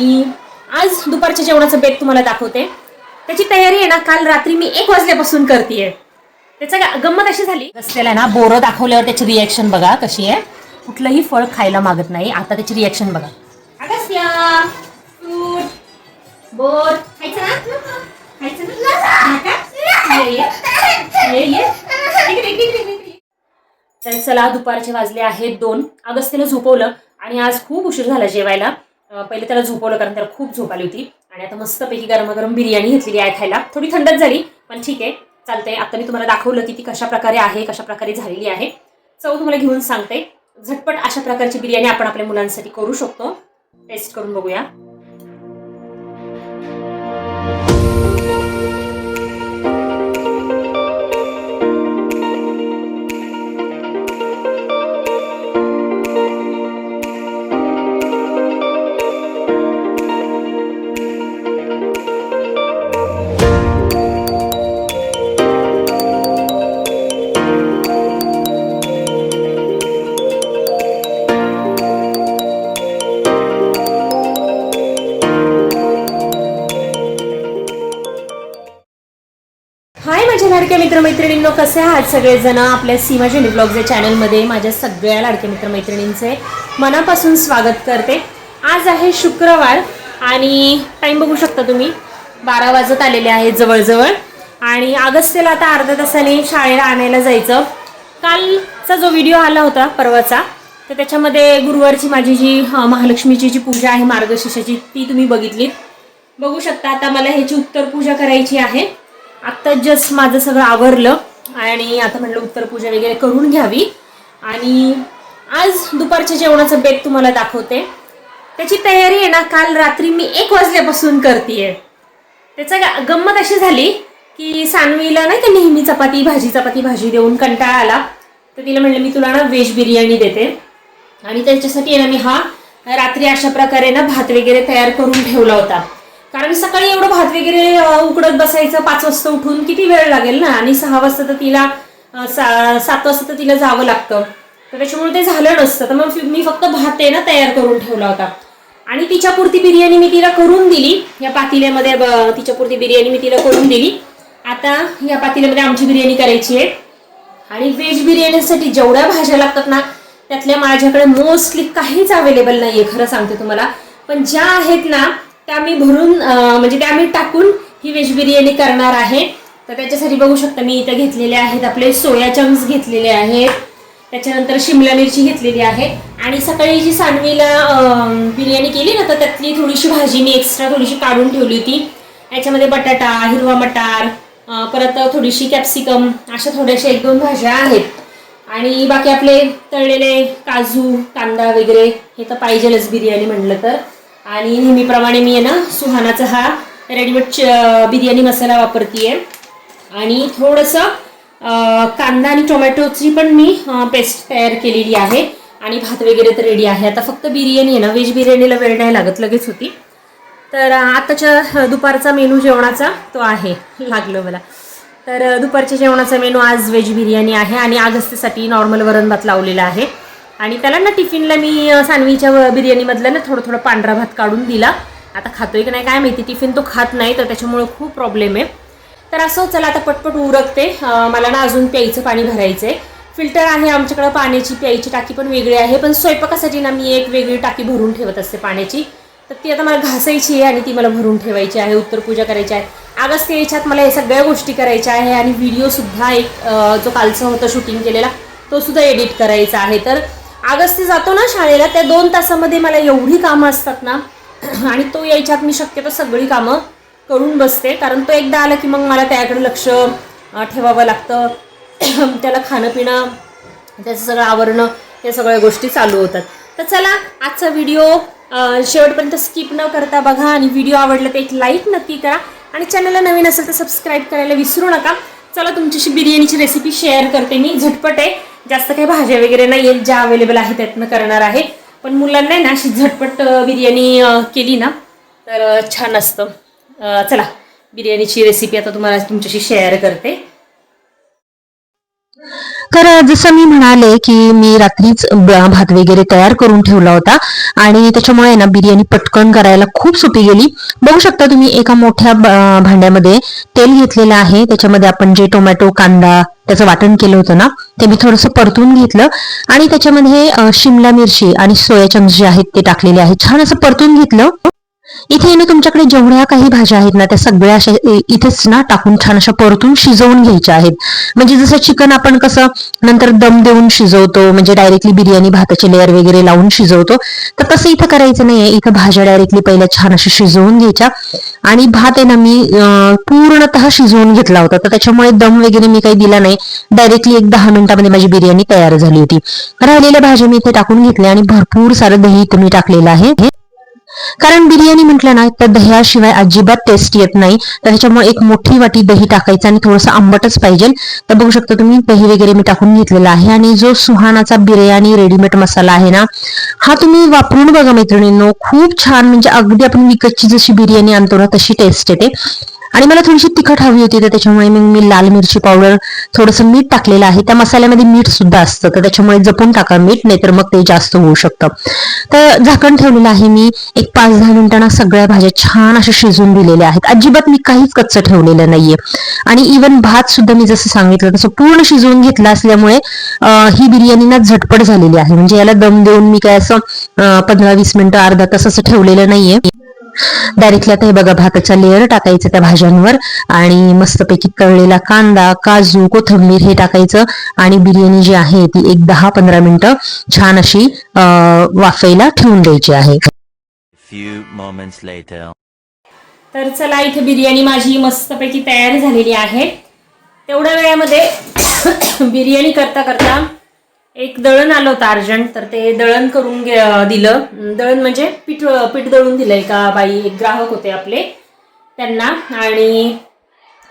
आणि आज दुपारच्या जेवणाचं बेत तुम्हाला दाखवते. त्याची तयारी आहे ना काल रात्री मी एक वाजल्यापासून करते त्याचा गंमत अशी झाली. असलेला ना बोरं दाखवल्यावर त्याची रिॲक्शन बघा कशी आहे. कुठलंही फळ खायला मागत नाही. आता त्याची रिॲक्शन बघा. अगस्त्या बोर. खायचं ना? ये, तर चला दुपारचे वाजले आहेत दोन. अगस्त्याला झोपवलं आणि आज खूप उशीर झाला जेवायला. पहिले त्याला झोपवलं कारण त्याला खूप झोप आली होती. आणि आता मस्तपैकी गरमागरम बिर्याणी घेतलेली आहे खायला. थोडी थंडच झाली पण ठीक आहे. चालतंय. आता मी तुम्हाला दाखवलं की ती कशा प्रकारे आहे कशा प्रकारे झालेली आहे. चव तुम्हाला घेऊन सांगते. झटपट अशा प्रकारची बिर्याणी आपण आपल्या मुलांसाठी करू शकतो. टेस्ट करून बघूया. मित्रांनो कसे आहात सगळेजण? आपल्या सीमा जेनी ब्लॉग्स या चॅनलमध्ये माझ्या सगळ्या लाडक्या मित्रमैत्रिणींचे मनापासून स्वागत करते. आज आहे शुक्रवार आणि टाईम बघू शकता तुम्ही. बारा वाजत आलेले आहेत जवळजवळ. आणि अगस्त्यला आता अर्ध्या तासाने शाळेला आणायला जायचं. कालचा जो व्हिडिओ आला होता परवाचा तर त्याच्यामध्ये गुरुवारची माझी जी महालक्ष्मीची जी पूजा आहे मार्गशीर्षाची ती तुम्ही बघितलीत. बघू शकता आता मला ह्याची उत्तर पूजा करायची आहे. आत्ता जस्ट माझं सगळं आवरलं. आणि आता म्हणलं उत्तर पूजा वगैरे करून घ्यावी. आणि आज दुपारच्या जेवणाचं बेत तुम्हाला दाखवते. त्याची तयारी आहे ना काल रात्री मी एक वाजल्यापासून करते त्याचा गंमत अशी झाली की सानवीला नाही का नेहमी चपाती भाजी चपाती भाजी देऊन कंटाळा आला. तर तिला म्हणलं मी तुला ना व्हेज बिर्याणी देते. आणि त्याच्यासाठी आहे ना मी हा रात्री अशा प्रकारे ना भात वगैरे तयार करून ठेवला होता. कारण सकाळी एवढं भात वगैरे उकडत बसायचं पाच वाजता उठून किती वेळ लागेल ना? आणि सहा वाजता तर तिला सा सात वाजता तर तिला जावं लागतं. तर त्याच्यामुळे ते झालं नसतं. तर मग मी फक्त भात आहे ना तयार करून ठेवला होता. आणि तिच्यापुरती बिर्याणी मी तिला करून दिली. या पातेल्यामध्ये ब- तिच्यापुरती बिर्याणी मी तिला करून दिली. आता या पातेल्यामध्ये आमची बिर्याणी करायची आहे. आणि व्हेज बिर्याणीसाठी जेवढ्या भाज्या लागतात ना त्यातल्या माझ्याकडे मोस्टली काहीच अवेलेबल नाही आहे खरं सांगते तुम्हाला. पण ज्या आहेत ना त्या मी भरून म्हणजे त्या मी टाकून ही व्हेज बिर्याणी करणार आहे. तर त्याच्यासाठी बघू शकता मी इथं घेतलेले आहेत आपले सोया चंक्स घेतलेले आहेत. त्याच्यानंतर शिमला मिरची घेतलेली आहे. आणि सकाळी जी सानवीला बिर्याणी केली ना तर त्यातली थोडीशी भाजी मी एक्स्ट्रा थोडीशी काढून ठेवली होती. याच्यामध्ये बटाटा हिरवा मटार परत थोडीशी कॅप्सिकम अशा थोड्याशा एक दोन भाज्या आहेत. आणि बाकी आपले तळलेले काजू कांदा वगैरे हे तर पाहिजेलच बिर्याणी म्हटलं तर. आणि नेहमीप्रमाणे मी आहे ना सुहानाचा हा रेडीमेड च- बिर्याणी मसाला वापरते आणि थोडंसं कांदा आणि टोमॅटोची पण मी पेस्ट तयार केलेली आहे. आणि भात वगैरे तर रेडी आहे. आता फक्त बिर्याणी आहे ना व्हेज बिर्याणीला वेळ नाही लागत लगेच होती. तर आताच्या दुपारचा मेनू जेवणाचा तो आहे लागलं मला. तर दुपारच्या जेवणाचा मेनू आज व्हेज बिर्याणी आहे आणि आगस्तीसाठी नॉर्मल वरण भात लावलेला आहे. आणि त्याला ना टिफिनला मी सांडवीच्या सानवीच्या व- ना थोडं थोडं पांढरा भात काढून दिला. आता खातोय की नाही काय माहिती टिफिन तो खात नाही तर त्याच्यामुळे खूप प्रॉब्लेम आहे. तर असं चला आता पटपट उरकते. मला ना अजून प्यायचं पाणी भरायचं आहे फिल्टर आहे आमच्याकडं पाण्याची प्यायची टाकी पण वेगळी आहे पण स्वयंपाकासाठी ना मी एक वेगळी टाकी भरून ठेवत असते पाण्याची. तर ती आता मला घासायची आहे आणि ती मला भरून ठेवायची आहे उत्तरपूजा करायची आहे. आगस्ट याच्यात मला हे सगळ्या गोष्टी करायच्या आहे आणि व्हिडिओसुद्धा एक जो कालचा होता शूटिंग केलेला तो सुद्धा एडिट करायचा आहे. तर आगस्ती जातो ना शाळेला त्या दोन तासामध्ये मला एवढी कामं असतात ना आणि तो यायच्यात मी शक्यतो सगळी कामं करून बसते. कारण तो एकदा आला की मग मला त्याकडे लक्ष ठेवावं लागतं. त्याला खाणं पिणं त्याचं सगळं आवरणं या सगळ्या गोष्टी चालू होतात. तर चला आजचा व्हिडिओ शेवटपर्यंत स्किप न करता बघा आणि व्हिडिओ आवडला तर एक लाईक नक्की करा. आणि चॅनलला नवीन असेल तर सबस्क्राईब करायला विसरू नका. चला तुमच्याशी बिर्याणीची रेसिपी शेअर करते मी. झटपट आहे. जास्त काही भाज्या वगैरे नाही आहेत ज्या अवेलेबल आहेत त्यातनं करणार आहे. पण मुलांना आहे ना अशी झटपट बिर्याणी केली ना तर छान असतं. चला बिर्याणीची रेसिपी आता तुम्हाला तुमच्याशी शेअर करते. तर जसं मी म्हणाले की मी रात्रीच भात वगैरे तयार करून ठेवला होता आणि त्याच्यामुळे ना बिर्याणी पटकन करायला खूप सोपी गेली. बघू शकता तुम्ही एका मोठ्या भांड्यामध्ये तेल घेतलेलं आहे. त्याच्यामध्ये आपण जे टोमॅटो कांदा त्याचं वाटण केलं होतं ना ते मी थोडंसं परतून घेतलं आणि त्याच्यामध्ये शिमला मिरची आणि सोया चंक्स जे आहेत ते टाकलेले आहेत छान असं परतून घेतलं. इथे ना तुमच्याकडे जेवढ्या काही भाज्या आहेत ना त्या सगळ्या अशा इथेच ना टाकून छान अशा परतून शिजवून घ्यायच्या आहेत. म्हणजे जसं चिकन आपण कसं नंतर दम देऊन शिजवतो म्हणजे डायरेक्टली बिर्याणी भाताचे लेअर वगैरे लावून शिजवतो तर तसं इथं करायचं नाहीये. इथं भाज्या डायरेक्टली पहिल्या छान अशा शिजवून घ्यायच्या. आणि भात आहे ना मी पूर्णतः शिजवून घेतला होता. तर त्याच्यामुळे दम वगैरे मी काही दिला नाही. डायरेक्टली एक दहा मिनिटामध्ये माझी बिर्याणी तयार झाली होती. राहिलेल्या भाज्या मी इथे टाकून घेतल्या आणि भरपूर सारं दही इथं मी टाकलेलं आहे. कारण बिर्याणी म्हटलं ना तर दह्याशिवाय अजिबात टेस्ट येत नाही. तर त्याच्यामुळे एक मोठी वाटी दही टाकायचं आणि थोडंसं आंबटच पाहिजे. तर बघू शकता तुम्ही दही वगैरे मी टाकून घेतलेला आहे. आणि जो सुहानाचा बिर्याणी रेडीमेड मसाला आहे ना हा तुम्ही वापरून बघा मैत्रिणींनो. खूप छान म्हणजे अगदी आपण विकतची जशी बिर्याणी आणतो ना तशी टेस्ट येते. आणि मला थोडीशी तिखट हवी होती तर त्याच्यामुळे मग मी लाल मिरची पावडर थोडंसं मीठ टाकलेलं आहे. त्या मसाल्यामध्ये मीठ सुद्धा असतं तर त्याच्यामुळे जपून टाका मीठ नाही तर मग ते जास्त होऊ शकतं. तर झाकण ठेवलेलं आहे मी. एक पाच दहा मिनिटांना सगळ्या भाज्या छान अशा शिजून दिलेल्या आहेत. अजिबात मी काहीच कच्चं ठेवलेलं नाहीये. आणि इवन भात सुद्धा मी जसं सांगितलं तसं पूर्ण शिजवून घेतला असल्यामुळे ही बिर्याणी ना झटपट झालेली आहे. म्हणजे याला दम देऊन मी काय असं पंधरा वीस मिनिटं अर्धा तास असं ठेवलेलं नाहीये. डायरेक्टली आता हे बघा भाताचा लेअर टाकायचं त्या भाज्यांवर आणि मस्तपैकी तळलेला कांदा काजू कोथिंबीर हे टाकायचं आणि बिर्याणी जी आहे ती एक दहा पंधरा मिनिटं छान अशी अं, वाफायला ठेवून द्यायची आहे. तर चला इथे बिर्याणी माझी मस्तपैकी तयार झालेली आहे तेवढ्या वेळामध्ये बिर्याणी करता करता एक दळण आलं होतं अर्जंट तर ते दळण करून दिलं. दळण म्हणजे पीठ पीठ दळून दिलं एका बाई एक ग्राहक होते आपले त्यांना. आणि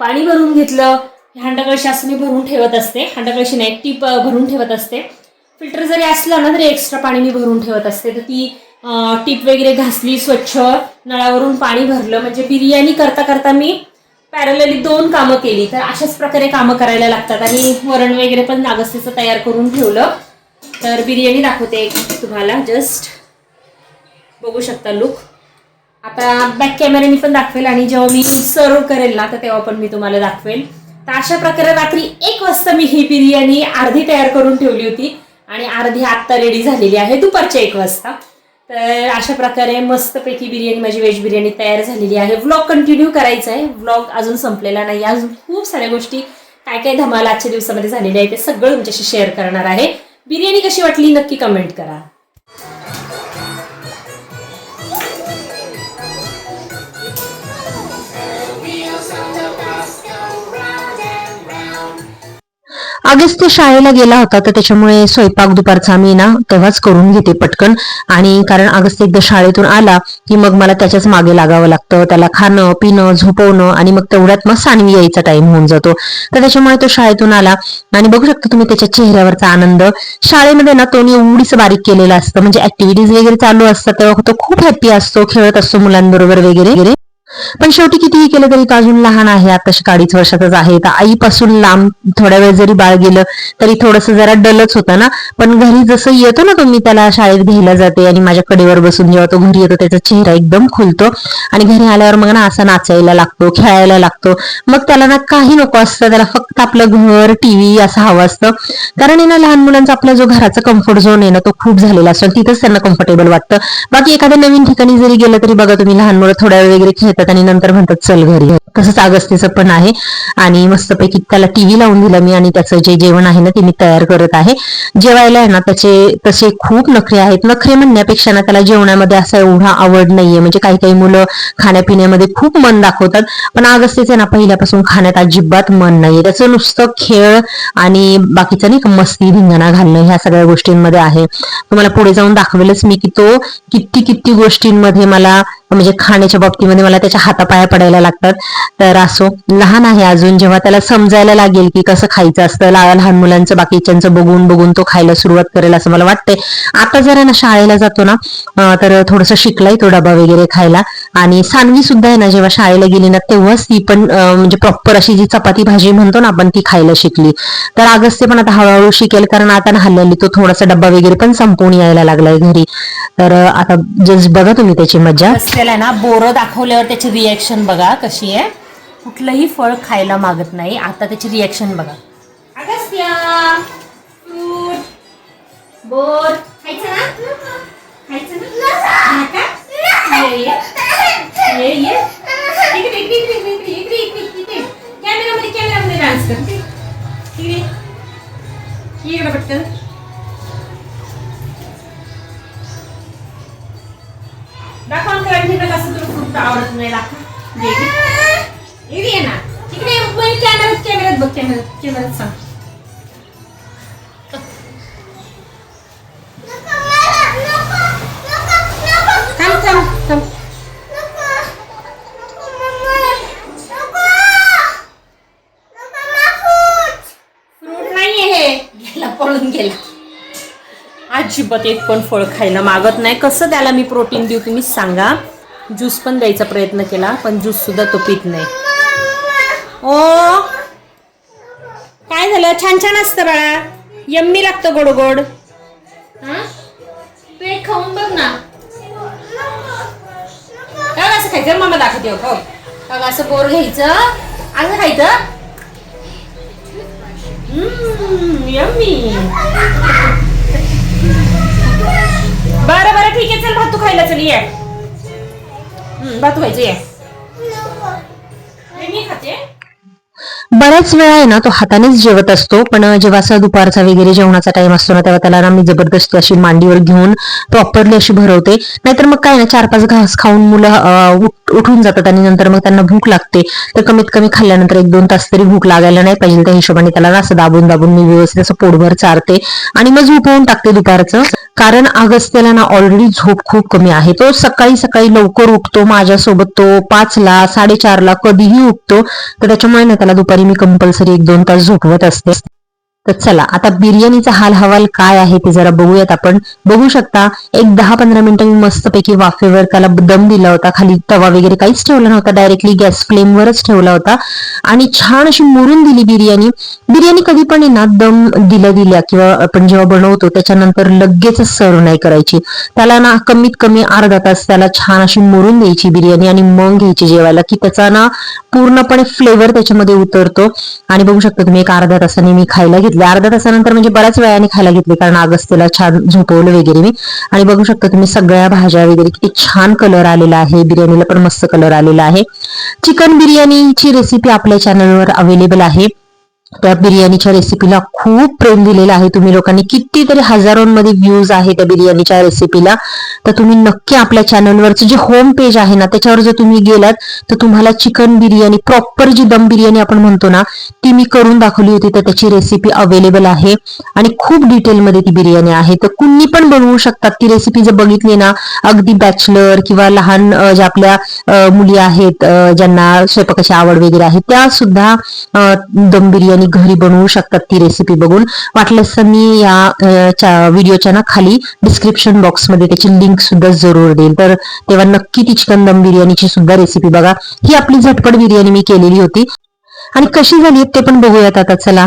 पाणी भरून घेतलं. हांडाकळशी असं मी भरून ठेवत असते. हांडाकळशी नाही टीप भरून ठेवत असते. फिल्टर जरी असलं ना तरी एक्स्ट्रा पाणी मी भरून ठेवत असते. तर ती टीप वगैरे घासली स्वच्छ नळावरून पाणी भरलं. म्हणजे बिर्याणी करता करता मी पॅरलली दोन कामं केली. तर अशाच प्रकारे कामं करायला लागतात. आणि वरण वगैरे पण नागस्तीचं तयार करून ठेवलं. तर बिर्याणी दाखवते तुम्हाला. जस्ट बघू शकता लुक आता बॅक कॅमेऱ्याने पण दाखवेल आणि जेव्हा मी सर्व करेल ना तर तेव्हा पण मी तुम्हाला दाखवेल. तर अशा प्रकारे रात्री एक वाजता मी ही बिर्याणी अर्धी तयार करून ठेवली होती. आणि अर्धी आत्ता रेडी झालेली आहे दुपारच्या एक वाजता. तर अशा प्रकारे मस्तपैकी बिर्याणी माझी व्हेज बिर्याणी तयार झालेली आहे. व्लॉग कंटिन्यू करायचा आहे. व्लॉग अजून संपलेला नाही. अजून खूप साऱ्या गोष्टी काय काय धमाल आजच्या दिवसामध्ये झालेल्या आहे ते सगळं तुमच्याशी शेअर करणार आहे. बिर्याणी कशी वाटली नक्की कमेंट करा. अगस्त शाळेला गेला होता तर त्याच्यामुळे स्वयंपाक दुपारचा मी ना तेव्हाच करून घेते पटकन. आणि कारण अगस्त एकदा शाळेतून आला की मग मला त्याच्याच मागे लागावं लागतं. त्याला खाणं पिणं झोपवणं आणि मग तेवढ्यात मग सानवी यायचा टाइम होऊन जातो. तर त्याच्यामुळे तो शाळेतून आला. आणि बघू शकता तुम्ही त्याच्या चेहऱ्यावरचा आनंद. शाळेमध्ये ना तो एवढीच बारीक केलेला असतं. म्हणजे ऍक्टिव्हिटीज वगैरे चालू असतात तेव्हा तो खूप हॅप्पी असतो खेळत असतो मुलांबरोबर वगैरे वगैरे. पण शेवटी कितीही केलं तरी तो अजून लहान आहे. आता अडीच वर्षाचाच आहे. तर आईपासून लांब थोड्या वेळ जरी बाळ गेलं तरी थोडस जरा डलच होतं ना. पण घरी जसं येतो ना तो मी त्याला शाळेत घ्यायला जाते आणि माझ्या कडेवर बसून जेव्हा तो घरी येतो त्याचा चेहरा एकदम खुलतो. आणि घरी आल्यावर मग ना असा नाचायला लागतो खेळायला लागतो. मग त्याला ना काही नको असतं. त्याला फक्त आपलं घर टीव्ही असं हवं असतं. कारण ना लहान मुलांचा आपला जो घराचा कम्फर्ट झोन आहे ना तो खूप झालेला असतो. तिथंच त्यांना कम्फर्टेबल वाटतं. बाकी एखाद्या नवीन ठिकाणी जरी गेलं तरी बघा तुम्ही लहान मुलं थोड्या वेळ वगैरे खेळतात आणि नंतर म्हणतात चल घरी तसंच अगस्तीचं पण आहे. आणि मस्तपैकी त्याला टीव्ही लावून दिला मी आणि त्याचं जे जेवण आहे ना ते मी तयार करत आहे. जेवायला आहे ना त्याचे तसे खूप नखरे आहेत. नखरे म्हणण्यापेक्षा ना त्याला जेवणामध्ये असा एवढा आवड नाहीये. म्हणजे काही काही मुलं खाण्यापिण्यामध्ये खूप मन दाखवतात. पण अगस्तीचे ना पहिल्यापासून खाण्यात अजिबात मन नाहीये. त्याचं नुसतं खेळ आणि बाकीचं नाही का मस्ती धिंगाणा घालणं ह्या सगळ्या गोष्टींमध्ये आहे. तुम्हाला पुढे जाऊन दाखवेलच मी की तो किती किती गोष्टींमध्ये मला म्हणजे खाण्याच्या बाबतीमध्ये मला त्याच्या हातापाया पडायला लागतात. तर असो लहान आहे अजून जेव्हा त्याला समजायला लागेल की कसं खायचं असतं लहान मुलांचं बाकीच्यांचं बघून बघून तो खायला सुरुवात करेल असं मला वाटतंय. आता जरा ना शाळेला जातो ना तर थोडस शिकलाय तो डबा वगैरे खायला. आणि सानवी सुद्धा आहे ना जेव्हा शाळेला गेली ना तेव्हाच ती पण म्हणजे प्रॉपर अशी जी चपाती भाजी म्हणतो ना आपण ती खायला शिकली. तर अगस्त्य पण आता हळूहळू शिकेल कारण आता ना हल्ली तो थोडासा डब्बा वगैरे पण संपवून यायला लागलाय घरी. तर आता जस्ट बघा तुम्ही त्याची मजा असलेला ना बोरं दाखवल्यावर त्याची रिॲक्शन बघा कशी आहे. कुठलंही फळ खायला मागत नाही. आता त्याची रिॲक्शन बघा. बोर. खायचं ना? खायचं ना? हा का? ये, ये. ये, ये. इकडे, इकडे, इकडे, इकडे, इकडे, इकडे, इकडे, इकडे. कॅमेरामध्ये कॅमेरामध्ये डान्स कर इकडे ये इकडे पटकन दाखव ना तुला कसं तुला फ्रूट आवडत नाही दाखव ये इकडे. इकडे ये ना इकडे ये. वही कॅमेऱ्यात कॅमेऱ्यात बघ कॅमेऱ्यात कॅमेऱ्यात सांग अजिबात एक पण फळ खायला मागत नाही. कसं त्याला मी प्रोटीन देऊ तुम्ही सांगा. ज्यूस पण द्यायचा प्रयत्न केला पण ज्यूस सुद्धा तो पित नाही. ओ! काय झालं? छान छान असतं बाळा. यम्मी लागतं गोड गोड ते खाऊन बघ ना. काय असं खायचं. मामा दाखवते हो, हो. खाऊ. असं बोर घ्यायचं. असं खायचं. यम्मी. बरं बरं ठीक आहे चल भातू खायला चल ये. हम्म, भातू खायचं ये. मी खाते. बऱ्याच वेळा आहे ना तो हातानेच जेवत असतो पण जेव्हा असा दुपारचा वगैरे जेवणाचा टाइम असतो ना तेव्हा त्याला ना मी जबरदस्ती अशी मांडीवर घेऊन प्रॉपरली अशी भरवते. नाहीतर मग काय ना चार पाच घास खाऊन मुलं अं, उठ- उठून जातात आणि नंतर मग त्यांना भूक लागते. तर कमीत कमी खाल्ल्यानंतर एक दोन तास तरी भूक लागायला नाही पाहिजे. त्या हिशोबाने त्याला ना असं दाबून दाबून मी व्यवस्थित असं पोटभर चारते. आणि मग झोपवून टाकते दुपारचं. कारण अगस्त्याला ना ऑलरेडी झोप खूप कमी आहे. तो सकाळी सकाळी लवकर उठतो माझ्यासोबत तो पाचला साडेचारला कधीही उठतो तर त्याच्यामुळे ना त्याला दुपारी मी कंपल्सरी एक दोन तास झोपवत असते. तर चला आता बिर्याणीचा हाल हवाल काय आहे ते जरा बघूयात आपण. बघू शकता एक दहा पंधरा मिनिटं मी मस्तपैकी वाफेवर त्याला दम दिला होता. खाली तवा वगैरे काहीच ठेवला नव्हता डायरेक्टली गॅस फ्लेमवरच ठेवला होता. आणि छान अशी मुरून दिली बिर्याणी. बिर्याणी कधी पण ना दम दिल्या दिल्या किंवा आपण जेव्हा बनवतो त्याच्यानंतर लगेचच सर्व नाही करायची. त्याला ना कमीत कमी अर्धा तास त्याला छान अशी मुरून द्यायची बिर्याणी आणि मग घ्यायची जेवायला की त्याचा ना पूर्णपणे फ्लेवर त्याच्यामध्ये उतरतो. आणि बघू शकता तुम्ही एक अर्धा तासाने मी खायला घेतले. अर्ध्या तासानंतर म्हणजे बऱ्याच वेळाने खायला घेतले कारण अगस्तीला छान झोपवलं वगैरे मी. आणि बघू शकता तुम्ही सगळ्या भाज्या वगैरे किती छान कलर आलेला आहे. बिर्याणीला पण मस्त कलर आलेला आहे. चिकन बिर्याणीची रेसिपी आपल्या चॅनलवर अवेलेबल आहे. त्या बिर्याणीच्या रेसिपीला खूप प्रेम दिलेला आहे तुम्ही लोकांनी. कितीतरी हजारोंमध्ये व्ह्यूज आहे त्या बिर्याणीच्या रेसिपीला तर तुम्ही नक्की आपल्या चॅनलवरचं जे होम पेज आहे ना त्याच्यावर जर तुम्ही गेलात तर तुम्हाला चिकन बिर्याणी प्रॉपर जी दम बिर्याणी आपण म्हणतो ना ती मी करून दाखवली होती. तर त्याची रेसिपी अवेलेबल आहे. आणि खूप डिटेलमध्ये ती बिर्याणी आहे. तर कुणी पण बनवू शकतात. ती रेसिपी जर बघितली ना अगदी बॅचलर किंवा लहान ज्या आपल्या मुली आहेत ज्यांना स्वयंपाकाची आवड वगैरे आहे त्या सुद्धा दम बिर्याणी घरी बनवू शकतात ती रेसिपी बघून. वाटल्यास तर मी या व्हिडिओच्या ना खाली डिस्क्रिप्शन बॉक्समध्ये त्याची लिंक सुद्धा जरूर देईल तर तेव्हा नक्की ती चिकन दम बिर्याणीची सुद्धा रेसिपी बघा. ही आपली झटपट बिर्याणी मी केलेली होती. आणि कशी झाली ते पण बघूयात आता चला.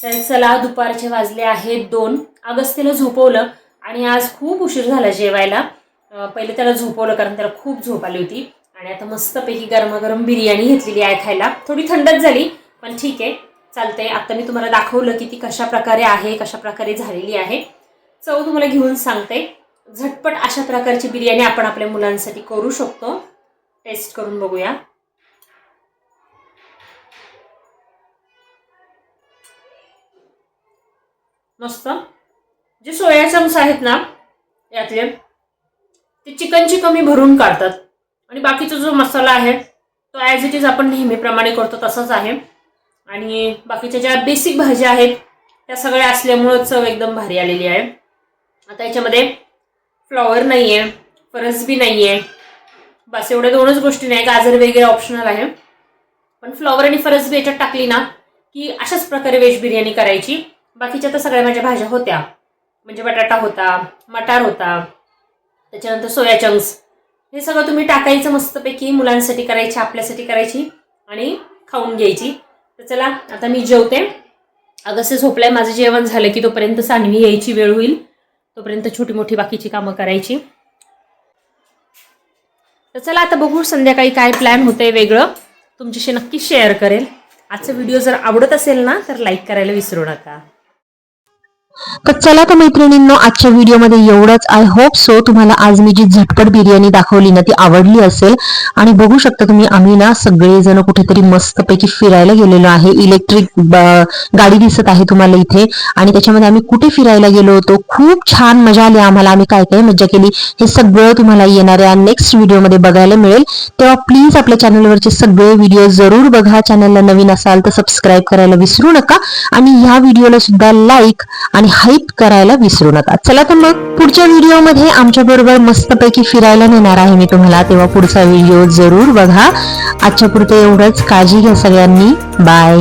तर चला दुपारचे वाजले आहेत दोन. अगस्तीला झोपवलं आणि आज खूप उशीर झाला जेवायला. पहिले त्याला झोपवलं कारण त्याला खूप झोप आली होती. आणि आता मस्तपैकी गरमागरम बिर्याणी घेतलेली आहे खायला. थोडी थंडच झाली पण ठीक आहे. चालतंय. आता मी तुम्हाला दाखवलं की ती कशा प्रकारे आहे कशा प्रकारे झालेली आहे. चव तुम्हाला घेऊन सांगते. झटपट अशा प्रकारची बिर्याणी आपण आपल्या मुलांसाठी करू शकतो. टेस्ट करून बघूया. मस्त. जे सोया चंक्स आहेत ना यातले ते चिकनची कमी भरून काढतात. आणि बाकीचा जो मसाला आहे तो ॲज इट इज आपण नेहमीप्रमाणे करतो तसाच आहे. आणि बाकीच्या ज्या बेसिक भाज्या आहेत त्या सगळ्या असल्यामुळं चव एकदम भारी आलेली आहे. आता याच्यामध्ये फ्लॉवर नाही आहे फरसबी नाही आहे बस एवढ्या दोनच गोष्टी नाही गाजर वगैरे ऑप्शनल आहे. पण फ्लॉवर आणि फरसबी याच्यात टाकली ना की अशाच प्रकारे वेज बिर्याणी करायची. बाकीच्या तर सगळ्या माझ्या भाज्या होत्या. म्हणजे बटाटा होता मटार होता. त्याच्यानंतर सोया चंक्स हे सगळं तुम्ही टाकायचं मस्तपैकी मुलांसाठी करायची आपल्यासाठी करायची आणि खाऊन घ्यायची. तर चला आता मी जेवते. अगस्य झोपलाय माझं जेवण झालं की तोपर्यंत सानवी यायची वेळ होईल. तोपर्यंत छोटी मोठी बाकीची कामं करायची. तर चला आता बघू संध्याकाळी काय प्लॅन होतंय वेगळं. तुमच्याशी नक्की शेअर करेल. आजचा व्हिडिओ जर आवडत असेल ना तर लाईक करायला विसरू नका. तर चला तर मैत्रिणींनो आजच्या व्हिडिओमध्ये एवढंच. आय होप सो तुम्हाला आज मी जी झटपट बिर्याणी दाखवली ना ती आवडली असेल. आणि बघू शकता तुम्ही आम्ही ना सगळेजण कुठेतरी मस्तपैकी फिरायला गेलेलो आहे. इलेक्ट्रिक गाडी दिसत आहे तुम्हाला इथे. आणि त्याच्यामध्ये आम्ही कुठे फिरायला गेलो होतो? खूप छान मजा आली. आम्हाला आम्ही काय काय मजा केली? हे सगळं तुम्हाला येणाऱ्या नेक्स्ट व्हिडिओमध्ये बघायला मिळेल. तेव्हा प्लीज आपल्या चॅनलवरचे सगळे व्हिडिओ जरूर बघा. चॅनलला नवीन असाल तर सबस्क्राईब करायला विसरू नका. आणि ह्या व्हिडिओला सुद्धा लाईक आणि हाईप करायला विसरू नका. चला तर मग पुढच्या व्हिडिओमध्ये आमच्या बरोबर मस्तपैकी फिरायला नेणार आहे मी तुम्हाला. तेव्हा पुढचा व्हिडिओ जरूर बघा. आजच्या पुरते एवढंच. काळजी घ्या सगळ्यांनी. बाय